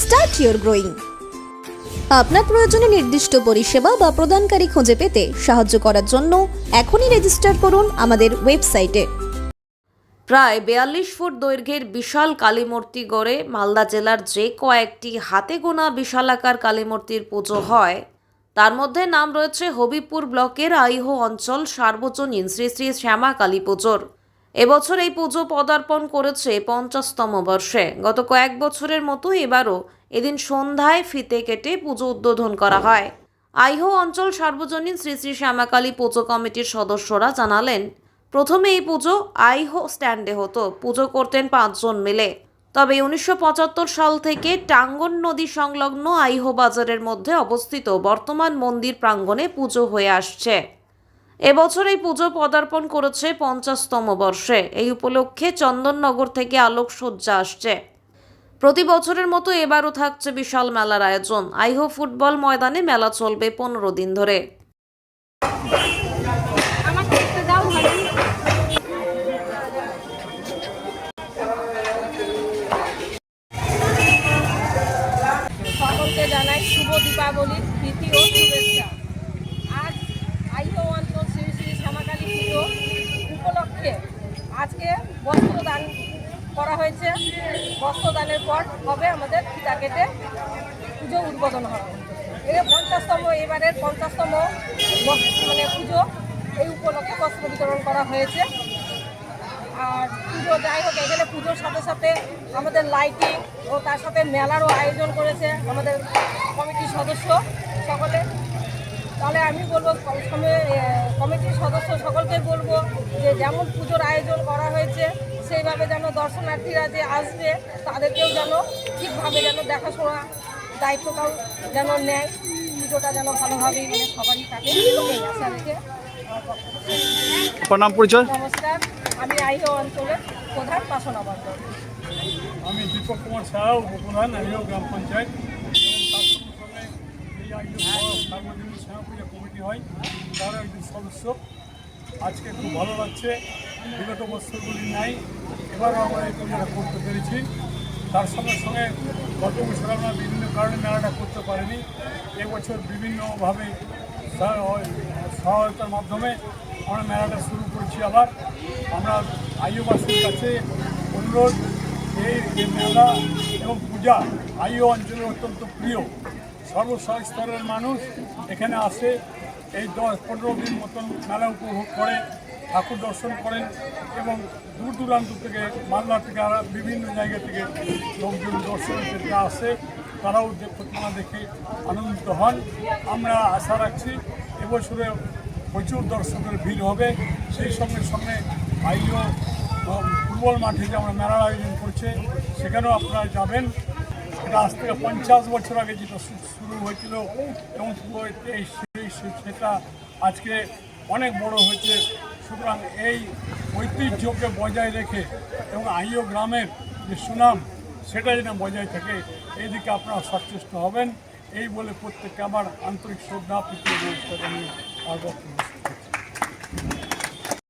start your growing আপনার প্রয়োজনে নির্দিষ্ট পরিষেবা বা প্রদানকারী খুঁজে পেতে সাহায্য করার জন্য এখনই রেজিস্টার করুন আমাদের ওয়েবসাইটে প্রায় বিয়াল্লিশ ফুট দৈর্ঘ্যের বিশাল কালীমূর্তি গড়ে মালদা জেলার যে কয়েকটি হাতে গোনা বিশালাকার কালীমূর্তির পুজো হয়, তার মধ্যে নাম রয়েছে হবিপুর ব্লকের আইহো অঞ্চল সার্বজনীন শ্রী শ্রী শ্যামা কালী পুজোর। এবছর এই পুজো পদার্পণ করেছে পঞ্চাশতম বর্ষে। গত কয়েক বছরের মতো এবারও এদিন সন্ধ্যায় ফিতে কেটে পুজো উদ্বোধন করা হয়। আইহো অঞ্চল সার্বজনীন শ্রী শ্রী শ্যামাকালী পুজো কমিটির সদস্যরা জানালেন, প্রথমে এই পুজো আইহো স্ট্যান্ডে হতো। পুজো করতেন পাঁচজন মিলে। তবে উনিশশো পঁচাত্তর সাল থেকে টাঙ্গন নদী সংলগ্ন আইহো বাজারের মধ্যে অবস্থিত বর্তমান মন্দির প্রাঙ্গণে পুজো হয়ে আসছে। এবছর এই পুজো পদার্পণ করেছে পঞ্চাশতম বর্ষে। এই উপলক্ষে চন্দননগর থেকে আলোকসজ্জা আসছে। প্রতি বছরের মতো এবারও থাকছে বিশাল মেলার আয়োজন। আইহো ফুটবল ময়দানে মেলা চলবে পনেরো দিন ধরে। জানাই শুভ দীপাবলির ও শুভেচ্ছা। উপলক্ষে আজকে বস্ত্র দান করা হয়েছে। বস্ত্র দানের পর হবে আমাদের ফিতা কেটে পুজো উদ্বোধন হবে। এর পঞ্চাশতম, এবারের পঞ্চাশতম মানে পুজো এই উপলক্ষে বস্ত্র বিতরণ করা হয়েছে। আর পুজো যাই হোক, এখানে পুজোর সাথে সাথে আমাদের লাইটিং ও তার সাথে মেলারও আয়োজন করেছে আমাদের কমিটির সদস্য সকলে। তাহলে আমি বলব কমিটির সদস্য সকলকে বলব যে যেমন পুজোর আয়োজন করা হয়েছে সেইভাবে যেন দর্শনার্থীরা যে আসবে তাদেরকেও যেন ঠিকভাবে যেন দেখাশোনা দায়িত্বটাও যেন নেয়। পুজোটা যেন ভালোভাবেই মানে সবারই কাটে। এই আশা রেখে পরিচয়? নমস্কার আমি আইহ অঞ্চলের প্রধান বর্ধন আমি দীপক কুমার সাহা উপপ্রধান গ্রাম পঞ্চায়েত এবং তার সঙ্গে সঙ্গে এই আইও সার্বজনীন সেনা পূজা কমিটি হয় তার একজন সদস্য আজকে খুব ভালো লাগছে বিগত বছরগুলি নাই এবারও আমরা এই পূজাটা করতে পেরেছি তার সঙ্গে সঙ্গে গত বছর আমরা বিভিন্ন কারণে মেলাটা করতে পারিনি এবছর বিভিন্নভাবে সহায়তার মাধ্যমে আমরা মেলাটা শুরু করেছি আবার আমরা আইওবাসীর কাছে অনুরোধ এই মেলা এবং পূজা, আইও অঞ্চলের অত্যন্ত প্রিয়। সর্বস্তরের মানুষ এখানে আসে, এই দশ পনেরো দিন মতন মেলা উপভোগ করে, ঠাকুর দর্শন করেন এবং দূর দূরান্ত থেকে, মালদা থেকে বিভিন্ন জায়গা থেকে লোকজন দর্শনের ক্ষেত্রে আসে। তারাও দে- প্রতিমা দেখে আনন্দিত হন। আমরা আশা রাখছি এবছরে প্রচুর দর্শকের ভিড় হবে। সেই সঙ্গে সঙ্গে আইও ফুটবল মাঠে যে আমরা মেলার আয়োজন করছে, সেখানেও আপনারা যাবেন। আজ থেকে পঞ্চাশ বছর আগে যেটা শুরু হয়েছিল এবং এই সেই সেটা আজকে অনেক বড় হয়েছে। সুতরাং এই ঐতিহ্যকে বজায় রেখে এবং আইও গ্রামের যে সুনাম, সেটা যেন বজায় থাকে এই দিকে আপনারা সচেষ্ট হবেন। এই বলে প্রত্যেককে আমার আন্তরিক শ্রদ্ধা, প্রীতি জানিয়ে আর